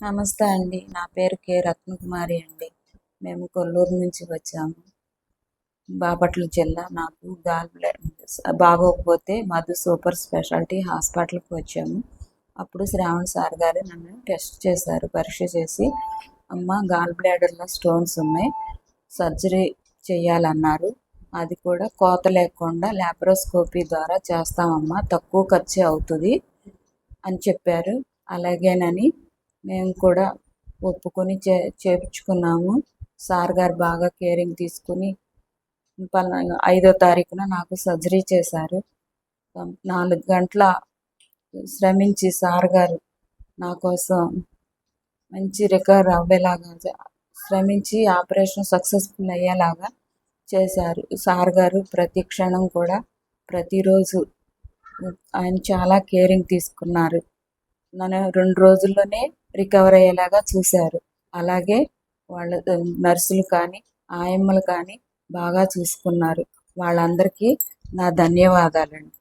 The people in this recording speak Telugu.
నమస్తే అండి. నా పేరు కె. రత్నకుమారి అండి. మేము కొల్లూరు నుంచి వచ్చాము. బాపట్ల జిల్లా నాకు గాల్ బ్లాడర్ బాగోకపోతే మధు సూపర్ స్పెషాలిటీ హాస్పిటల్కి వచ్చాము. అప్పుడు శ్రావణ్ సార్ గారు నన్ను టెస్ట్ చేశారు పరీక్ష చేసి. అమ్మ గాల్ బ్లాడర్లో స్టోన్స్ ఉన్నాయి. సర్జరీ చేయాలన్నారు. అది కూడా కోత లేకుండా లాప్రోస్కోపీ ద్వారా చేస్తామమ్మా. తక్కువ ఖర్చే అవుతుంది అని చెప్పారు. అలాగేనని మేము కూడా ఒప్పుకొని చే చేయించుకున్నాము సార్ గారు బాగా కేరింగ్ తీసుకుని పలానా ఐదో తారీఖున నాకు సర్జరీ చేశారు. నాలుగు గంటల శ్రమించి సార్ గారు నా కోసం మంచి రికవర్ అవ్వేలాగా శ్రమించి ఆపరేషన్ సక్సెస్ఫుల్ అయ్యేలాగా చేశారు. సార్ గారు ప్రతి క్షణం కూడా ప్రతిరోజు ఆయన చాలా కేరింగ్ తీసుకున్నారు. నన్ను రెండు రోజుల్లోనే రికవర్ అయ్యేలాగా చూశారు. అలాగే వాళ్ళ నర్సులు కానీ ఆయమ్మలు కానీ బాగా చూసుకున్నారు. వాళ్ళందరికీ నా ధన్యవాదాలండి.